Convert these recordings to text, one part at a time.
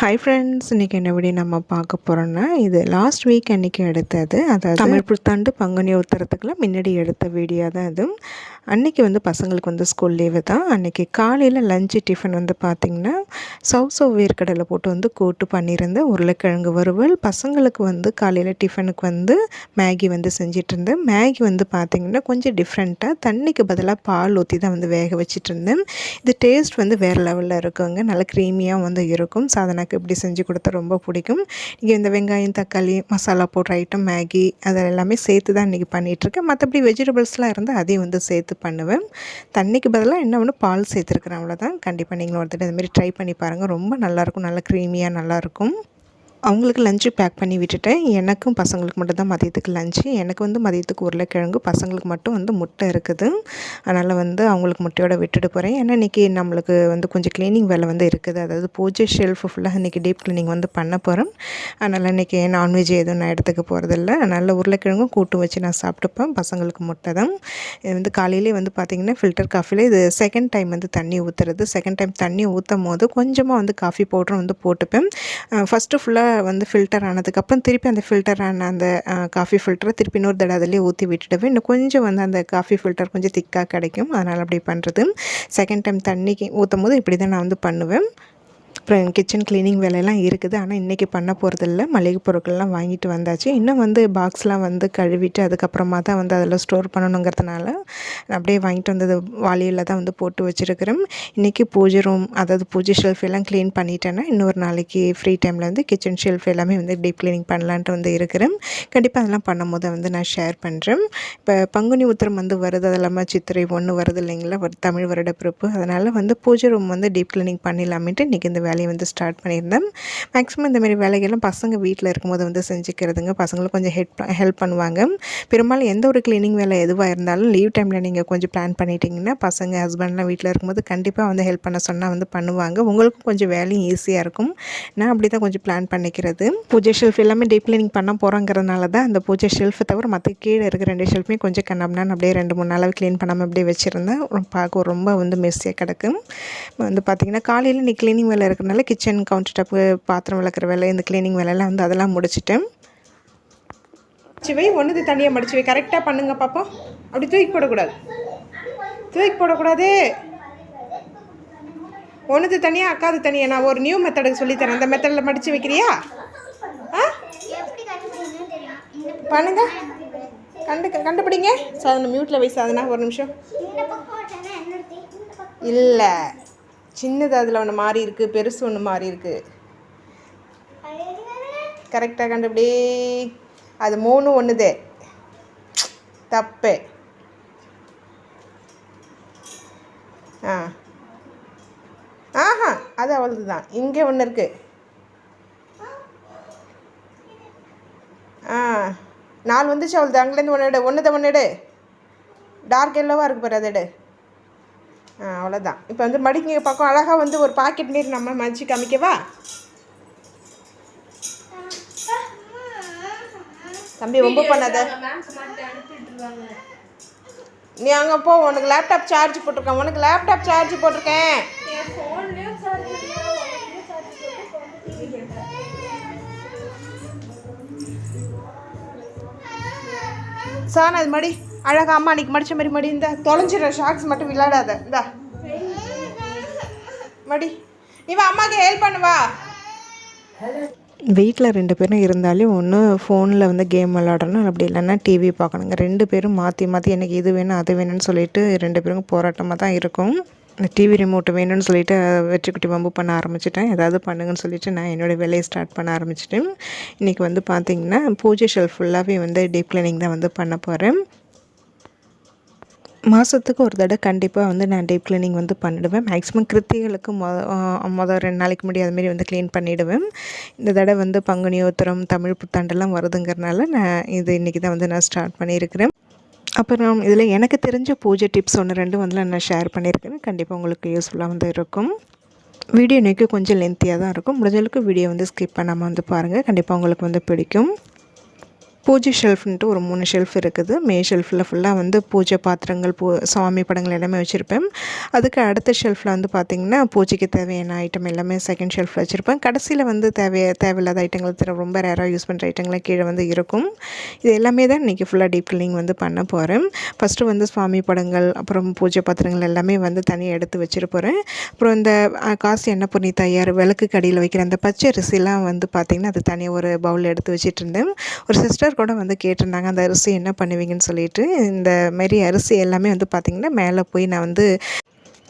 Hi friends இன்றைக்கி என்ன video நம்ம பார்க்க போகிறோன்னா இது லாஸ்ட் வீக் அன்றைக்கி எடுத்தது. அதாவது தமிழ் புத்தாண்டு பங்குனி உத்தரத்துக்குலாம் முன்னாடி எடுத்த வீடியோ தான் இது அன்றைக்கி வந்து பசங்களுக்கு வந்து ஸ்கூல் லீவு தான். அன்றைக்கி காலையில் லஞ்சு டிஃபன் வந்து பார்த்திங்கன்னா சவ் சவ் வேர்க்கடலை போட்டு வந்து கூட்டு பண்ணியிருந்தேன் உருளைக்கிழங்கு வறுவல் பசங்களுக்கு வந்து காலையில் டிஃபனுக்கு வந்து மேகி வந்து செஞ்சிட்டு இருந்தேன் மேகி வந்து பார்த்திங்கன்னா கொஞ்சம் டிஃப்ரெண்ட்டாக தண்ணிக்கு பதிலாக பால் ஊற்றி தான் வந்து வேக வச்சிட்டு இருந்தேன் இது டேஸ்ட் வந்து வேறு லெவலில் இருக்குங்க. நல்லா க்ரீமியாக வந்து இருக்கும். எனக்கு இப்படி செஞ்சு கொடுத்தா ரொம்ப பிடிக்கும். இங்கே இந்த வெங்காயம் தக்காளி மசாலா போடுற ஐட்டம் மேகி அதில் எல்லாமே சேர்த்து தான் இன்றைக்கி பண்ணிகிட்ருக்கேன் மற்றபடி வெஜிடபிள்ஸ்லாம் இருந்தால் அதையும் வந்து சேர்த்து பண்ணுவேன். தண்ணிக்கு பதிலாக என்ன ஒன்று பால் சேர்த்துருக்குறேன் அவ்வளோதான் கண்டிப்பாக நீங்களும் ஒருத்தர் இதுமாரி ட்ரை பண்ணி பாருங்கள் ரொம்ப நல்லாயிருக்கும் நல்லா க்ரீமியாக நல்லாயிருக்கும் அவங்களுக்கு லஞ்சு பேக் பண்ணி விட்டுட்டேன் எனக்கும் பசங்களுக்கு மட்டும் தான் மதியத்துக்கு லஞ்சு எனக்கு வந்து மதியத்துக்கு உருளைக்கிழங்கு பசங்களுக்கு மட்டும் வந்து முட்டை இருக்குது. அதனால் வந்து அவங்களுக்கு முட்டையோடு விட்டுட்டு போகிறேன் ஏன்னா இன்றைக்கி நம்மளுக்கு வந்து கொஞ்சம் க்ளீனிங் வேலை வந்து இருக்குது. அதாவது பூஜை ஷெல்ஃப் ஃபுல்லாக இன்றைக்கி டீப் க்ளீனிங் வந்து பண்ண போகிறேன் அதனால் இன்றைக்கி நான்வெஜ் எதுவும் நான் எடுத்துக்க போகிறதில்ல அதனால் உருளைக்கிழங்கும் கூட்டு வச்சு நான் சாப்பிட்டுப்பேன். பசங்களுக்கு முட்டை தான். இது வந்து காலையிலே வந்து பார்த்திங்கன்னா ஃபில்டர் காஃபியில் இது செகண்ட் டைம் வந்து தண்ணி ஊற்றுறது செகண்ட் டைம் தண்ணி ஊற்றும் போது கொஞ்சமாக வந்து காஃபி பவுடரும் வந்து போட்டுப்பேன். ஃபஸ்ட்டு ஃபுல்லாக வந்து ஃபில்டர் ஆனதுக்கப்புறம் திருப்பி அந்த ஃபில்டர் ஆன அந்த காஃபி ஃபில்டரை திருப்பி இன்னொரு தடவை அதிலே ஊற்றி விட்டுடுவேன். இன்னும் கொஞ்சம் வந்து அந்த காஃபி ஃபில்டர் கொஞ்சம் திக்காக கிடைக்கும். அதனால் அப்படி பண்ணுறது செகண்ட் டைம் தண்ணிக்கு ஊற்றும் போது இப்படி தான் நான் வந்து பண்ணுவேன். கிச்சன் க்ளீனிங் வேலையெல்லாம் இருக்குது. ஆனால் இன்றைக்கி பண்ண போகிறதில்ல மளிகை பொருட்கள்லாம் வாங்கிட்டு வந்தாச்சு. இன்னும் வந்து பாக்ஸ்லாம் வந்து கழுவிட்டு அதுக்கப்புறமா தான் வந்து அதில் ஸ்டோர் பண்ணணுங்கிறதுனால அப்படியே வாங்கிட்டு வந்தது வாளியில் தான் வந்து போட்டு வச்சுருக்கிறேன். இன்றைக்கி பூஜை ரூம் அதாவது பூஜை ஷெல்ஃப் எல்லாம் க்ளீன் பண்ணிட்டேன்னா இன்னொரு நாளைக்கு ஃப்ரீ டைமில் வந்து கிச்சன் ஷெல்ஃப் எல்லாமே வந்து டீப் க்ளீனிங் பண்ணலான்ட்டு வந்து இருக்கிறேன். கண்டிப்பாக அதெல்லாம் பண்ணும் போது வந்து நான் ஷேர் பண்ணுறேன் இப்போ பங்குனி உத்திரம் வந்து வருது. அது இல்லாமல் சித்திரை ஒன்று வருது இல்லைங்களா? ஒரு தமிழ் வருட பிறப்பு அதனால் வந்து பூஜை ரூம் வந்து டீப் க்ளீனிங் பண்ணிடலாமேட்டு இன்றைக்கி இந்த வேலை வேலையை வந்து ஸ்டார்ட் பண்ணியிருந்தேன். மேக்ஸிமம் இந்தமாரி வேலைகள்லாம் பசங்க வீட்டில் இருக்கும்போது வந்து செஞ்சுக்கிறதுங்க. பசங்களுக்கு கொஞ்சம் ஹெல்ப் ஹெல்ப் பண்ணுவாங்க. பெரும்பாலும் எந்த ஒரு க்ளீனிங் வேலை எதுவாக இருந்தாலும் லீவ் டைமில் நீங்கள் கொஞ்சம் பிளான் பண்ணிட்டீங்கன்னா பசங்க ஹஸ்பண்ட்லாம் வீட்டில் இருக்கும்போது கண்டிப்பாக வந்து ஹெல்ப் பண்ண சொன்னால் வந்து பண்ணுவாங்க. உங்களுக்கும் கொஞ்சம் வேலையும் ஈஸியாக இருக்கும். நான் அப்படி தான் கொஞ்சம் பிளான் பண்ணிக்கிறது. பூஜை ஷெல்ஃப் எல்லாமே டீப் கிளீனிங் பண்ண போகிறோங்கிறதுனால தான் அந்த பூஜை ஷெல்ஃபை தவிர மற்ற கீழே இருக்கிற ரெண்டு ஷெல்ஃபுமே கொஞ்சம் கண்ணாம்னா அப்படியே ரெண்டு மூணு நாளாக க்ளீன் பண்ணாமல் அப்படியே வச்சுருந்தேன். பார்க்க ரொம்ப வந்து மெஸ்ஸியாக கிடக்கும் வந்து பார்த்திங்கன்னா காலையில் நீ க்ளீனிங் வேலை இருக்கிற இருக்கிறனால கிச்சன் கவுண்டர் டாப்பு பாத்திரம் விளக்குற வேலை இந்த க்ளீனிங் வேலையெல்லாம் வந்து அதெல்லாம் முடிச்சிட்டேன் மடிச்சு வை ஒன்றுது தனியாக மடிச்சு வை. கரெக்டாக பண்ணுங்க பாப்போம். அப்படி தூக்கி போடக்கூடாது. தூக்கி போடக்கூடாது. ஒன்றுது தனியாக அக்காது தனியாக நான் ஒரு நியூ மெத்தடுக்கு சொல்லித்தரேன். அந்த மெத்தடில் மடித்து வைக்கிறியா? ஆ? பண்ணுங்க. கண்டு கண்டுபிடிங்க. சாதனை மியூட்டில் வை சாதனா. ஒரு நிமிஷம். இல்லை. சின்னது அதில் ஒன்று மாறி இருக்குது பெருசு ஒன்று மாறி இருக்குது கரெக்டாக கண்டுபிடி அது மூணு ஒன்றுதே தப்பு. ஆ. ஆஹா அது அவளது தான் இங்கே ஒன்று இருக்குது ஆ. நாலு வந்துச்சு அவளது. அங்கேருந்து ஒன்று எடு. ஒன்று தான் ஒன்று எடு டார்க் எல்லோவாக இருக்கு பாரு அதை எடு. அவ்வளோதான் இப்போ வந்து மடிக்கிங்க பக்கம் அழகாக வந்து ஒரு பாக்கெட் மாரி நம்ம மடிச்சு காமிக்கவா? தம்பி ரொம்ப பண்ணாத. நீ அங்கே போ உனக்கு லேப்டாப் சார்ஜ் போட்டிருக்கேன். உனக்கு லேப்டாப் சார்ஜ் போட்டிருக்கேன். சார் அது மடி அழகா அம்மா அன்னைக்கு மடிச்ச மாதிரி மடி இந்த தொலைஞ்சிடுற ஷாக்ஸ் மட்டும் விளையாடாத. இந்தா. மடி. நீ வா அம்மாக்கு ஹெல்ப் பண்ணுவா. வீட்டில் ரெண்டு பேரும் இருந்தாலே ஒன்று ஃபோனில் வந்து கேம் விளாடணும் அப்படி இல்லைன்னா டிவி பார்க்கணுங்க. ரெண்டு பேரும் மாற்றி மாற்றி எனக்கு இது வேணும் அது வேணும்னு சொல்லிட்டு ரெண்டு பேரும் போராட்டமாக தான் இருக்கும். இந்த டிவி ரிமோட் வேணும்னு சொல்லிட்டு வெற்றிக்குட்டி வம்பு பண்ண ஆரம்பிச்சிட்டேன். ஏதாவது பண்ணுங்கன்னு சொல்லிட்டு நான் என்னோடய வேலையை ஸ்டார்ட் பண்ண ஆரம்பிச்சிட்டேன். இன்றைக்கி வந்து பார்த்திங்கன்னா பூஜை ஷெல்ஃப் ஃபுல்லாகவே வந்து டீப் கிளீனிங் தான் வந்து பண்ண போகிறேன் மாதத்துக்கு ஒரு தடவை கண்டிப்பாக வந்து நான் டீப் க்ளீனிங் வந்து பண்ணிவிடுவேன் மேக்ஸிமம் கிருத்திகளுக்கு மொ மொதல் ரெண்டு நாளைக்கு முன்னாடி அதுமாரி வந்து க்ளீன் பண்ணிவிடுவேன் இந்த தடவை வந்து பங்குனி உத்திரம் தமிழ் புத்தாண்டெல்லாம் வருதுங்கிறனால நான் இது இன்றைக்கி தான் வந்து நான் ஸ்டார்ட் பண்ணியிருக்கிறேன். அப்புறம் இதில் எனக்கு தெரிஞ்ச பூஜை டிப்ஸ் ஒன்று ரெண்டு வந்து நான் ஷேர் பண்ணியிருக்கேன் கண்டிப்பாக உங்களுக்கு யூஸ்ஃபுல்லாக வந்து இருக்கும். வீடியோ இன்றைக்கி கொஞ்சம் லென்த்தியாக தான் இருக்கும். முடிஞ்சளவுக்கு வீடியோ வந்து ஸ்கிப் பண்ணாமல் வந்து பாருங்கள் கண்டிப்பாக உங்களுக்கு வந்து பிடிக்கும். பூஜை ஷெல்ஃப்ன்ட்டு ஒரு மூணு ஷெல்ஃப் இருக்குது. மே ஷெல்ஃபில் ஃபுல்லாக வந்து பூஜை பாத்திரங்கள் பூ சுவாமி படங்கள் எல்லாமே வச்சுருப்பேன். அதுக்கு அடுத்த ஷெல்ஃபில் வந்து பார்த்திங்கன்னா பூஜைக்கு தேவையான ஐட்டம் எல்லாமே செகண்ட் ஷெல்ஃபில் வச்சுருப்பேன். கடைசியில் வந்து தேவை தேவையில்லாத ஐட்டங்கள் தர ரொம்ப ரேராக யூஸ் பண்ணுற ஐட்டங்கள்லாம் கீழே வந்து இருக்கும். இது எல்லாமே தான் இன்றைக்கி ஃபுல்லாக டீப் கிளீனிங் வந்து பண்ண போகிறேன் ஃபஸ்ட்டு வந்து சுவாமி படங்கள் அப்புறம் பூஜை பாத்திரங்கள் எல்லாமே வந்து தனியாக எடுத்து வச்சுருப்போகிறேன் போகிறேன் அப்புறம் இந்த காசு எண்ணெய் பொன்னி தயார் விளக்கு கடியில் வைக்கிற அந்த பச்சை அரிசிலாம் வந்து பார்த்திங்கன்னா அது தனியாக ஒரு பவுல் எடுத்து வச்சுட்டு இருந்தேன். ஒரு சிஸ்டர் கூட வந்து கேட்டிருந்தாங்க அந்த அரிசி என்ன பண்ணுவீங்கன்னு சொல்லிட்டு. இந்த மாரி அரிசி எல்லாமே வந்து பார்த்திங்கன்னா மேலே போய் நான் வந்து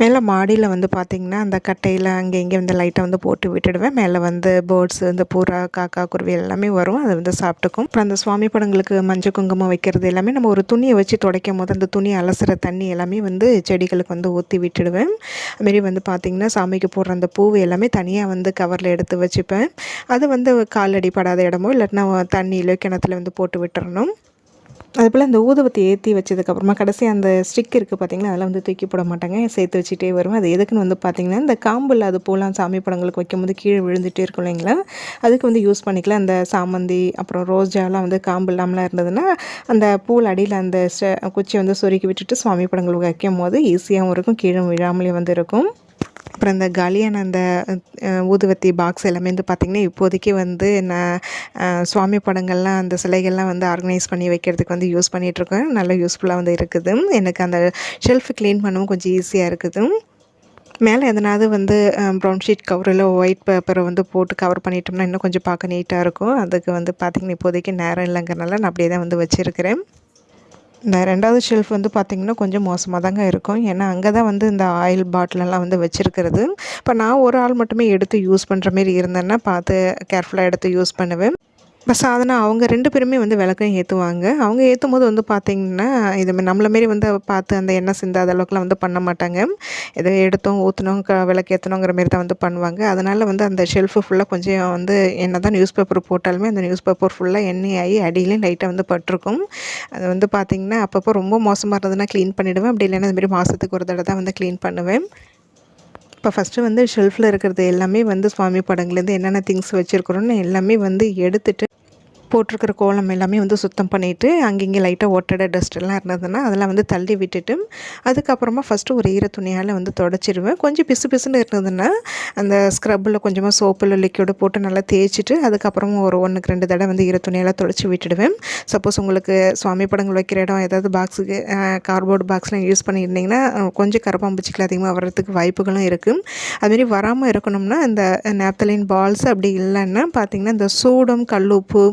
மேலே மாடியில் வந்து பார்த்திங்கன்னா அந்த கட்டையில் அங்கே இங்கே வந்து லைட்டாக வந்து போட்டு விட்டுடுவேன். மேலே வந்து பேர்ட்ஸ் இந்த புறா காக்கா குருவி எல்லாமே வரும். அது வந்து சாப்பிட்டுக்கும். அப்புறம் அந்த சுவாமி படங்களுக்கு மஞ்சள் குங்குமம் வைக்கிறது எல்லாமே நம்ம ஒரு துணியை வச்சு துடைக்கும் போது அந்த துணி அலசுற தண்ணி எல்லாமே வந்து செடிகளுக்கு வந்து ஊற்றி விட்டுடுவேன். அதுமாரி வந்து பார்த்திங்கன்னா சாமிக்கு போடுற அந்த பூ எல்லாமே தனியாக வந்து கவரில் எடுத்து வச்சுப்பேன். அது வந்து காலடி படாத இடமோ இல்லாட்டினா தண்ணியிலோ கிணத்துல வந்து போட்டு விட்டுறணும். அதுபோல் அந்த ஊதுபத்தி ஏற்றி வச்சதுக்கப்புறமா கடைசி அந்த ஸ்டிக் இருக்குது பார்த்திங்கன்னா அதெல்லாம் வந்து தூக்கி போட மாட்டாங்க சேர்த்து வச்சுட்டே வருவேன். அது எதுக்குன்னு வந்து பார்த்திங்கன்னா இந்த காம்பில் அது போகலாம் சாமி படங்களுக்கு வைக்கும்போது கீழே விழுந்துட்டே இருக்கும் இல்லைங்களா? அதுக்கு வந்து யூஸ் பண்ணிக்கலாம். அந்த சாமந்தி அப்புறம் ரோஜாலாம் வந்து காம்பு இல்லாமலாம் இருந்ததுன்னா அந்த பூல் அடியில் அந்த ஸ்ட- குச்சியை வந்து சொருக்கி விட்டுட்டு சுவாமி படங்களுக்கு வைக்கும் போது ஈஸியாகவும் இருக்கும் கீழே விழாமலே வந்து இருக்கும். அப்புறம் இந்த காலியான அந்த ஊதுவத்தி பாக்ஸ் எல்லாமே வந்து பார்த்திங்கன்னா இப்போதைக்கு வந்து நான் சுவாமி படங்கள்லாம் அந்த சிலைகள்லாம் வந்து ஆர்கனைஸ் பண்ணி வைக்கிறதுக்கு வந்து யூஸ் பண்ணிகிட்ருக்கேன் நல்ல யூஸ்ஃபுல்லாக வந்து இருக்குது. எனக்கு அந்த ஷெல்ஃப் க்ளீன் பண்ணவும் கொஞ்சம் ஈஸியாக இருக்குது. மேலே எதனாவது வந்து ப்ரௌன் ஷீட் கவர் இல்லை ஒயிட் பேப்பரை வந்து போட்டு கவர் பண்ணிட்டோம்னா இன்னும் கொஞ்சம் பார்க்க நீட்டாக இருக்கும். அதுக்கு வந்து பார்த்திங்கன்னா இப்போதைக்கு நேரம் இல்லைங்கிறனால நான் அப்படியே தான் வந்து வச்சுருக்கிறேன். இந்த ரெண்டாவது ஷெல்ஃப் வந்து பார்த்திங்கன்னா கொஞ்சம் மோசமாக தாங்க இருக்கும். ஏன்னா அங்கே தான் வந்து இந்த ஆயில் பாட்டிலெல்லாம் வந்து வச்சுருக்கிறது. இப்போ நான் ஒரு ஆள் மட்டுமே எடுத்து யூஸ் பண்ணுற மாரி இருந்தேன்னா பார்த்து கேர்ஃபுல்லாக எடுத்து யூஸ் பண்ணுவேன். இப்போ சாதனா அவங்க ரெண்டு பேருமே வந்து விளக்கையும் ஏற்றுவாங்க அவங்க ஏற்றும் போது வந்து பார்த்திங்கன்னா இது மா- நம்மள மாரி வந்து பார்த்து அந்த எண்ணெய் சிந்தாத அளவுக்குலாம் வந்து பண்ண மாட்டாங்க. எதை எடுத்தோம் ஊற்றினோம் க விளக்கு ஏற்றணுங்கிற மாரி தான் வந்து பண்ணுவாங்க. அதனால் வந்து அந்த ஷெல்ஃபு ஃபுல்லாக கொஞ்சம் வந்து என்ன தான் நியூஸ் பேப்பர் போட்டாலுமே அந்த நியூஸ் பேப்பர் ஃபுல்லாக எண்ணெய் ஆகி அடியிலையும் லைட்டாக வந்து பட்டிருக்கும். அது வந்து பார்த்திங்கன்னா அப்பப்போ ரொம்ப மோசமாக இருந்ததுன்னா க்ளீன் பண்ணிவிடுவேன் அப்படி இல்லைன்னா இந்த மாதத்துக்கு ஒரு தடவை தான் வந்து க்ளீன் பண்ணுவேன். இப்போ ஃபஸ்ட்டு வந்து ஷெல்ஃபில் இருக்கிறது எல்லாமே வந்து சுவாமி படங்கள்லேருந்து என்னென்ன திங்ஸ் வச்சுருக்குறோன்னு எல்லாமே வந்து எடுத்துகிட்டு போட்டிருக்கிற கோலம் எல்லாமே வந்து சுத்தம் பண்ணிவிட்டு அங்கங்கே லைட்டாக ஒட்டடை டஸ்ட்டெல்லாம் இருந்ததுன்னா அதெல்லாம் வந்து தள்ளி விட்டுட்டு அதுக்கப்புறமா ஃபஸ்ட்டு ஒரு ஈர துணியால் வந்து தொடச்சிடுவேன் கொஞ்சம் பிசு பிசுன்னு இருந்ததுன்னா அந்த ஸ்க்ரப்பில் கொஞ்சமாக சோப்பில் லிக்யூடு போட்டு நல்லா தேய்ச்சிட்டு அதுக்கப்புறமா ஒரு ஒன்றுக்கு ரெண்டு தடவை வந்து ஈர துணியால் தொடச்சி விட்டுடுவேன். சப்போஸ் உங்களுக்கு சுவாமி படங்கள் வைக்கிற இடம் ஏதாவது பாக்ஸுக்கு கார்போர்டு பாக்ஸ்லாம் யூஸ் பண்ணியிருந்தீங்கன்னா கொஞ்சம் கரப்பாம்பூச்சிகள் அதிகமாக வர்றதுக்கு வாய்ப்புகளும் இருக்குது அதுமாரி வராமல் இருக்கணும்னா இந்த நாப்தலின் பால்ஸ் அப்படி இல்லைன்னா பார்த்திங்கன்னா இந்த சூடம் கல்லுப்பு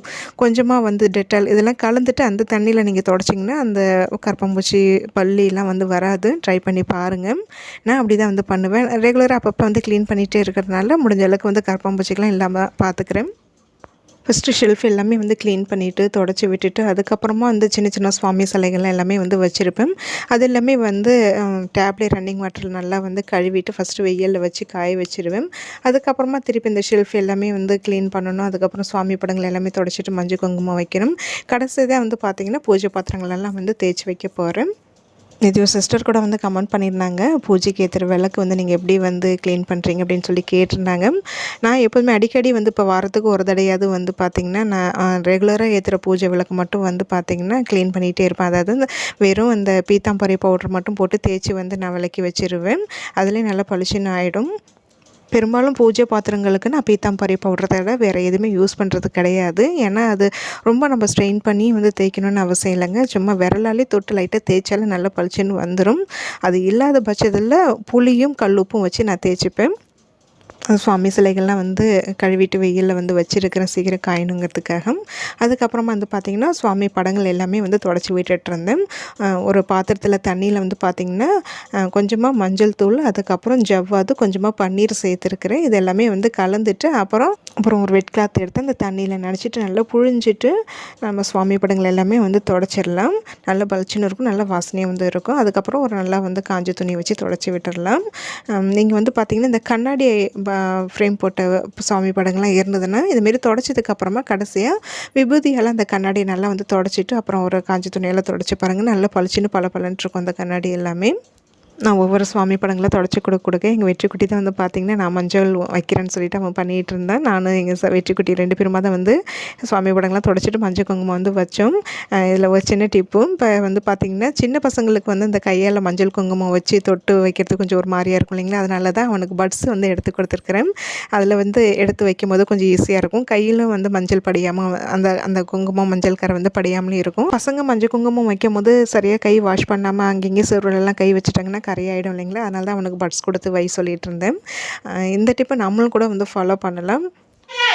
கொஞ்சமாக வந்து டெட்டால் இதெல்லாம் கலந்துட்டு அந்த தண்ணியில் நீங்கள் தொடச்சிங்கன்னா அந்த கரப்பாம்பூச்சி பள்ளியெலாம் வந்து வராது. ட்ரை பண்ணி பாருங்கள் நான் அப்படி தான் வந்து பண்ணுவேன். ரெகுலராக அப்பப்போ வந்து க்ளீன் பண்ணிகிட்டே இருக்கிறதுனால முடிஞ்ச அளவுக்கு வந்து கரப்பாம்பூச்சிக்கெலாம் இல்லாமல் பார்த்துக்கிறேன் ஃபஸ்ட்டு ஷெல்ஃப் எல்லாமே வந்து க்ளீன் பண்ணிவிட்டு தொடச்சி விட்டுட்டு அதுக்கப்புறமா வந்து சின்ன சின்ன சுவாமி சிலைகள்லாம் எல்லாமே வந்து வச்சுருப்பேன். அது எல்லாமே வந்து டேப்லே ரன்னிங் வாட்டரில் நல்லா வந்து கழுவிட்டு ஃபஸ்ட்டு வெயிலில் வச்சு காய வச்சுருவேன். அதுக்கப்புறமா திருப்பி இந்த ஷெல்ஃப் எல்லாமே வந்து க்ளீன் பண்ணணும். அதுக்கப்புறம் சுவாமி படங்கள் எல்லாமே தொடச்சிட்டு மஞ்சள் குங்குமம் வைக்கணும். கடைசியாக வந்து பார்த்திங்கன்னா பூஜை பாத்திரங்கள் எல்லாம் வந்து தேய்ச்சி வைக்க போகிறேன் இது சிஸ்டர் கூட வந்து கமெண்ட் பண்ணியிருந்தாங்க. பூஜைக்கு ஏற்றுற விளக்கு வந்து நீங்கள் எப்படி வந்து க்ளீன் பண்ணுறீங்க அப்படின்னு சொல்லி கேட்டிருந்தாங்க. நான் எப்போதுமே அடிக்கடி வந்து இப்போ வாரத்துக்கு ஒரு தடையாவது வந்து பார்த்திங்கன்னா நான் ரெகுலராக ஏற்றுற பூஜை விளக்கு மட்டும் வந்து பார்த்திங்கன்னா க்ளீன் பண்ணிகிட்டே இருப்பேன். அதாவது வெறும் இந்த பீத்தாம்பரி பவுடர் மட்டும் போட்டு தேய்ச்சி வந்து நான் விளக்கி வச்சிருவேன். அதிலே நல்லா பளிச்சுன்னு ஆகிடும் பெரும்பாலும் பூஜை பாத்திரங்களுக்கு நான் பீத்தாம்பரி பவுடரை தவிர வேறு எதுவுமே யூஸ் பண்ணுறது கிடையாது. ஏன்னா அது ரொம்ப நம்ம ஸ்ட்ரெயின் பண்ணி வந்து தேய்க்கணும்னு அவசியம் இல்லைங்க. சும்மா விரலாலே தொட்டு லைட்டாக தேய்ச்சாலே நல்லா பளிச்சுன்னு வந்துடும் அது இல்லாத பட்சத்தில் புளியும் கல்லுப்பும் வச்சு நான் தேய்ச்சிப்பேன். சுவாமி சிலைகள்லாம் வந்து கழுவிட்டு வெயிலில் வந்து வச்சுருக்கிறேன் சீக்கிரம் காயணுங்கிறதுக்காக அதுக்கப்புறமா வந்து பார்த்திங்கன்னா சுவாமி படங்கள் எல்லாமே வந்து தொடச்சி விட்டுட்டு இருந்தேன் ஒரு பாத்திரத்தில் தண்ணியில் வந்து பார்த்திங்கன்னா கொஞ்சமாக மஞ்சள் தூள் அதுக்கப்புறம் ஜவ்வாது கொஞ்சமாக பன்னீர் சேர்த்துருக்கிறேன். இது எல்லாமே வந்து கலந்துட்டு அப்புறம் அப்புறம் ஒரு வெட் கிளாத் எடுத்து அந்த தண்ணியில் நனைச்சிட்டு நல்லா புழிஞ்சிட்டு நம்ம சுவாமி படங்கள் எல்லாமே வந்து தொடச்சிடலாம். நல்ல பளிச்சுன்னு இருக்கும் நல்ல வாசனையாக வந்து இருக்கும். அதுக்கப்புறம் ஒரு நல்லா வந்து காஞ்ச துணி வச்சு தொடச்சி விட்டுடலாம். நீங்கள் வந்து பார்த்திங்கன்னா இந்த கண்ணாடி ஃப்ரேம் போட்ட சாமி படங்கள்லாம் இருந்ததுன்னா இதுமாரி தொடச்சதுக்கப்புறமா கடைசியாக விபூதியால் அந்த கண்ணாடியை நல்லா வந்து தொடச்சிட்டு அப்புறம் ஒரு காஞ்ச துணியெல்லாம் தொடச்சி பாருங்கள் நல்லா பளிச்சுன்னு பல இருக்கும் அந்த கண்ணாடி எல்லாமே. நான் ஒவ்வொரு சுவாமி படங்களை தொடச்சி கொடுக்க கொடுக்க எங்கள் வெற்றிக்குட்டி தான் வந்து பார்த்திங்கன்னா நான் மஞ்சள் வைக்கிறேன்னு சொல்லிட்டு அவன் பண்ணிகிட்டு இருந்தேன். நானும் எங்கள் வெற்றிக்குட்டி ரெண்டு பேருமா தான் வந்து சுவாமி படங்கள்லாம் தொடச்சிட்டு மஞ்சள் குங்குமம் வந்து வச்சோம். இதில் ஒரு சின்ன டிப்பும் இப்போ வந்து பார்த்திங்கன்னா சின்ன பசங்களுக்கு வந்து இந்த கையால் மஞ்சள் குங்குமம் வச்சு தொட்டு வைக்கிறது கொஞ்சம் ஒரு மாதிரியாக இருக்கும் இல்லைங்களா? அதனால தான் அவனுக்கு பட்ஸ் வந்து எடுத்து கொடுத்துருக்குறேன். அதில் வந்து எடுத்து வைக்கும் போது கொஞ்சம் ஈஸியாக இருக்கும். கையிலும் வந்து மஞ்சள் படியாமல் அந்த அந்த குங்குமம் மஞ்சள் கரை வந்து படியாமலே இருக்கும். பசங்க மஞ்சள் குங்குமம் வைக்கும் போது சரியாக கை வாஷ் பண்ணாமல் அங்கங்கே சிறுவலெல்லாம் கை வச்சுட்டாங்கன்னா கரையாயிடும் இல்லைங்களா? அதனால தான் அவனுக்கு பட்ஸ் கொடுத்து வை சொல்லிட்டு இருந்தேன். இந்த டிப்பை நம்மளும் கூட வந்து ஃபாலோ பண்ணலாம்.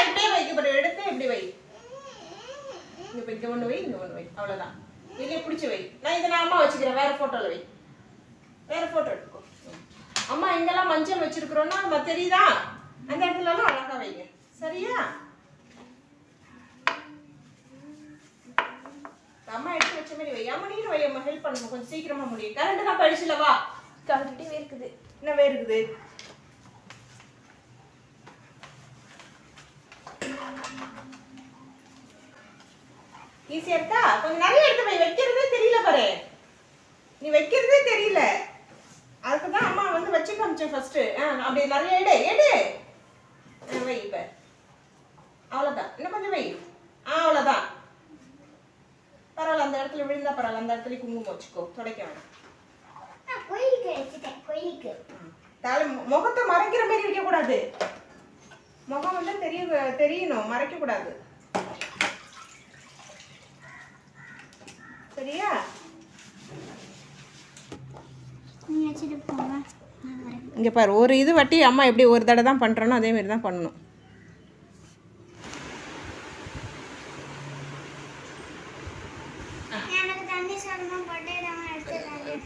இப்படியே வை இப்படி எடுத்து இப்படி வை. இங்க போய் வை அவ்வளோதான் ஒண்ணு வை. பிடிச்சி வை. நான் இதை நான் அம்மா வச்சுக்கிறேன். வேற போட்டோல வை. வேற ஃபோட்டோ எடுத்துக்கோ அம்மா இங்கெல்லாம் மஞ்சள் வச்சிருக்கிறோம்னா நம்ம தெரியுதா? அந்த இடத்துல எல்லாம் அழகா வைங்க. சரியா? அம்மா எடுத்து வச்ச மாதிரி வை. அம்மா நீர் வை அம்மா. ஹெல்ப் பண்ணுங்க. கொஞ்சம் சீக்கிரமா முடியும். கரண்ட் தான் படிச்சுல வா. கழட்டிட்டே இருக்குது என்ன வேர்க்குது? இருக்குது ஈஸியா இருக்கா? கொஞ்சம் நிறைய எடுத்து போய் வைக்கிறதே தெரியல பாரு. நீ வைக்கிறதே தெரியல. அதுக்கு தான் அம்மா வந்து வச்சு காமிச்சேன் ஃபர்ஸ்ட் அப்படி நிறைய எடு எடு. ஆ, வை இப்ப. அவ்வளோதான் இன்னும் கொஞ்சம் வை. ஆ அவ்வளோதான் பரவாயில்ல அந்த இடத்துல விழுந்தா பரவாயில்ல. அந்த இடத்துல குங்குமம் வச்சுக்கோ. துடைக்க வேணாம். கூடாது முகம் வந்து தெரிய தெரியணும். மறைக்க கூடாது சரியா இங்க பாரு. ஒரு இது வட்டி அம்மா எப்படி ஒரு தடவை தான் பண்றனோ அதே மாதிரி தான் பண்ணணும்.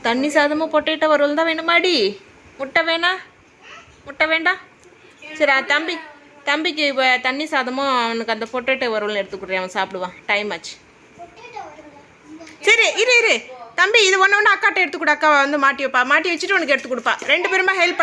தண்ணி சாதமும் பொட்டேட்டோ வறுவல் தான் வேணுமாடி? முட்டை வேணா? முட்டை வேண்டாம் சரி தம்பி தம்பிக்கு இப்போ தண்ணி சாதமும் அவனுக்கு அந்த பொட்டேட்டோ வறுவல் எடுத்து கொடுறேன் அவன் சாப்பிடுவான். டைம் ஆச்சு. சரி இரு இரு. தம்பி இது ஒன்று ஒன்று அக்காட்ட எடுத்து கொடு அக்கா வந்து மாட்டி வைப்பா. மாட்டி வச்சுட்டு உனக்கு எடுத்து கொடுப்பா. ரெண்டு பேருமா ஹெல்ப்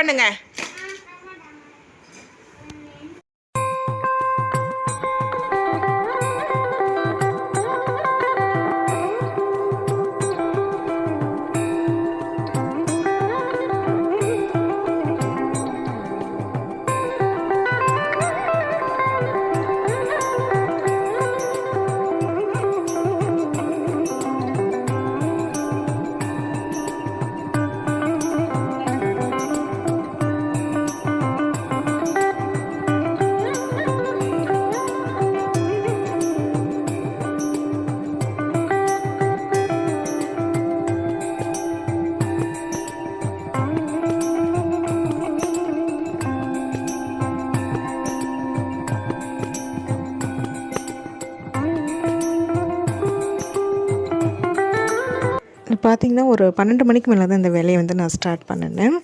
பண்ணுங்க பார்த்தீங்கன்னா ஒரு பன்னெண்டு மணிக்கு மேலே தான் இந்த வேலையை வந்து நான் ஸ்டார்ட் பண்ணினேன்.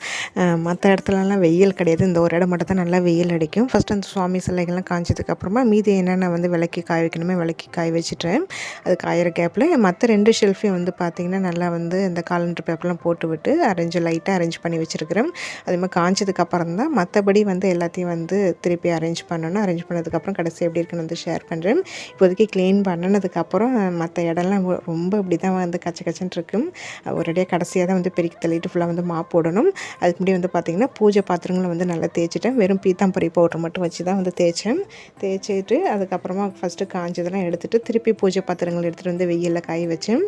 மற்ற இடத்துலலாம் வெயில் கிடையாது. இந்த ஒரு இடம் மட்டும் தான் நல்லா வெயில் அடிக்கும். ஃபஸ்ட் அந்த சுவாமி சிலைகள்லாம் காய்ச்சதுக்கப்புறமா மீதி என்னென்ன வந்து விளக்கி காய வைக்கணுமே விளக்கி காய வச்சுட்டேன். அது காயிற கேப்பில் மற்ற ரெண்டு ஷெல்ஃபையும் வந்து பார்த்திங்கன்னா நல்லா வந்து இந்த காலண்டர் பேப்பர்லாம் போட்டு விட்டு அரேஞ்ச் லைட்டாக அரேஞ்ச் பண்ணி வச்சுருக்கிறேன். அதே மாதிரி காய்ச்சதுக்கப்புறம் தான் மற்றபடி வந்து எல்லாத்தையும் வந்து திருப்பி அரேஞ்ச் பண்ணணும். அரேஞ்ச் பண்ணதுக்கப்புறம் கடைசி எப்படி இருக்குன்னு வந்து ஷேர் பண்ணுறேன் இப்போதைக்கு க்ளீன் பண்ணினதுக்கப்புறம் மற்ற இடம்லாம் ரொம்ப இப்படி தான் வந்து கச்ச கச்சன்னு இருக்கும் ஒரேடியாக கடைசியாக தான் வந்து பெருக்கி தள்ளிட்டு ஃபுல்லாக வந்து மாப் போடணும். அதுக்கு முன்னாடி வந்து பார்த்திங்கன்னா பூஜை பாத்திரங்களை வந்து நல்லா தேய்ச்சிட்டேன். வெறும் பீத்தாம்பரி பவுடர் மட்டும் வச்சு தான் வந்து தேய்ச்சேன். தேய்ச்சிட்டு அதுக்கப்புறமா ஃபஸ்ட்டு காஞ்சதெல்லாம் எடுத்துகிட்டு திருப்பி பூஜை பாத்திரங்கள் எடுத்துகிட்டு வந்து வெயிலில் காய வச்சேன்.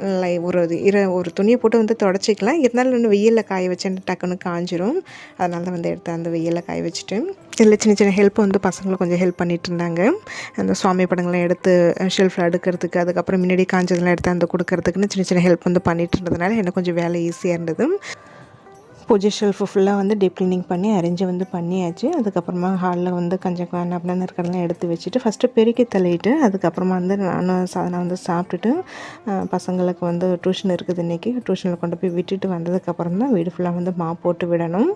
லை- ஒரு இரு ஒரு துணியை போட்டு வந்து தொடச்சிக்கலாம். இருந்தாலும் இன்னும் வெயிலில் காய வச்சேன். டக்குன்னு காஞ்சிரும். அதனால தான் வந்து எடுத்து அந்த வெயிலில் காய வச்சுட்டு இதில் சின்ன சின்ன ஹெல்ப் வந்து பசங்களை கொஞ்சம் ஹெல்ப் பண்ணிட்டு இருந்தாங்க. அந்த சுவாமி படங்கள்லாம் எடுத்து ஷெல்ஃபில் அடுக்கிறதுக்கு அதுக்கப்புறம் முன்னாடி காஞ்சதெல்லாம் எடுத்து அந்த கொடுக்கறதுக்குன்னு சின்ன சின்ன ஹெல்ப் வந்து பண்ணிட்டு இருந்ததுனால எனக்கு கொஞ்சம் வேலை ஈஸியாக இருந்தது. பூஜை ஷெல்ஃபு ஃபுல்லாக வந்து டீப் க்ளீனிங் பண்ணி அரேஞ்சு வந்து பண்ணியாச்சு. அதுக்கப்புறமா ஹாலில் வந்து கொஞ்சம் அப்படின்னு இருக்கிறதெல்லாம் எடுத்து வச்சுட்டு ஃபஸ்ட்டு பெருக்கி தள்ளிட்டு அதுக்கப்புறமா வந்து நானும் சாதனை வந்து சாப்பிட்டுட்டு பசங்களுக்கு வந்து டியூஷன் இருக்குது இன்றைக்கி டியூஷனில் கொண்டு போய் விட்டுட்டு வந்ததுக்கப்புறம் தான் வீடு ஃபுல்லாக வந்து மா போட்டு விடணும்.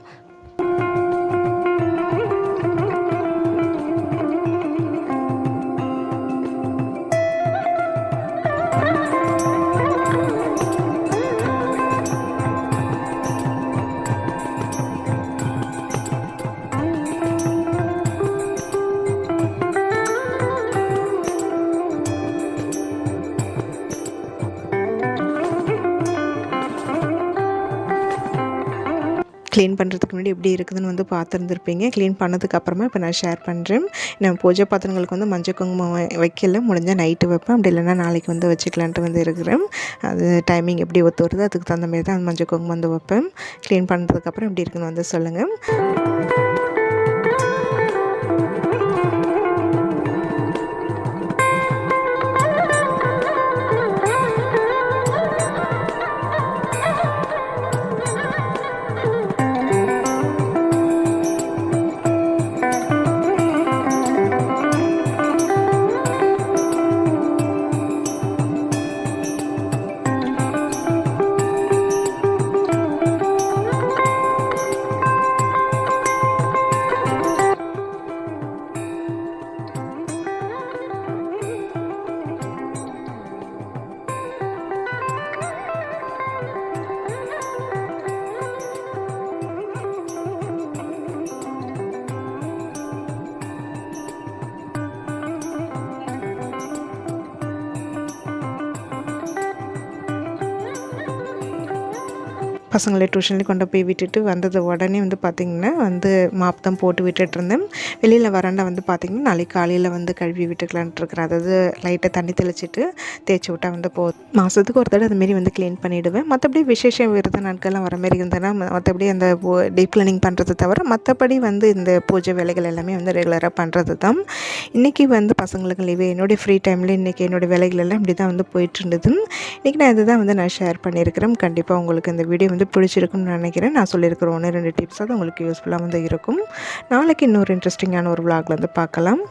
க்ளீன் பண்ணுறதுக்கு முன்னாடி எப்படி இருக்குதுன்னு வந்து பார்த்துருந்துருப்பீங்க. க்ளீன் பண்ணதுக்கப்புறமா இப்போ நான் ஷேர் பண்ணுறேன் நான் பூஜை பாத்திரங்களுக்கு வந்து மஞ்சள் குங்குமம் வைக்கல. முடிஞ்சால் நைட்டு வைப்பேன். அப்படி இல்லைன்னா நாளைக்கு வந்து வச்சுக்கலான்ட்டு வந்து இருக்கிறேன். அது டைமிங் எப்படி ஒத்து வருது அதுக்கு தகுந்த மாதிரி தான் மஞ்சள் குங்குமம் வந்து வைப்பேன். க்ளீன் பண்ணுறதுக்கப்புறம் எப்படி இருக்குன்னு வந்து சொல்லுங்கள் பசங்களை டியூஷன்லேயும் கொண்டு போய் விட்டுட்டு வந்தது உடனே வந்து பார்த்திங்கன்னா வந்து மாப் தான் போட்டு விட்டுட்டு இருந்தேன் வெளியில் வராண்டா வந்து பார்த்திங்கன்னா நாளைக்கு காலையில் வந்து கழுவி விட்டுக்கலான்ட்டு இருக்கிறேன். அதாவது லைட்டாக தண்ணி தெளிச்சிட்டு தேய்ச்சி விட்டால் வந்து போ மாதத்துக்கு ஒரு தடவை அதுமாரி வந்து க்ளீன் பண்ணிவிடுவேன் மற்றபடி விசேஷ விருத நாட்கள்லாம் வர மாதிரி இருந்ததுன்னா மற்றபடி அந்த டீப் கிளீனிங் பண்ணுறது தவிர மற்றபடி வந்து இந்த பூஜை வேலைகள் எல்லாமே வந்து ரெகுலராக பண்ணுறது தான். இன்றைக்கி வந்து பசங்களுக்கு லீவு என்னுடைய ஃப்ரீ டைமில் இன்றைக்கி என்னுடைய வேலைகள் எல்லாம் இப்படி தான் வந்து போயிட்டு இருந்தது இன்றைக்கி நான் இதுதான் வந்து நான் ஷேர் பண்ணியிருக்கிறேன். கண்டிப்பாக உங்களுக்கு இந்த வீடியோ வந்து பிடிச்சிருக்குன்னு நினைக்கிறேன். நான் சொல்லியிருக்கிற ஒன்று ரெண்டு டிப்ஸ் அது உங்களுக்கு யூஸ்ஃபுல்லாக வந்து இருக்கும். நாளைக்கு இன்னொரு இன்ட்ரெஸ்டிங்கான ஒரு vlogல வந்து பார்க்கலாம்.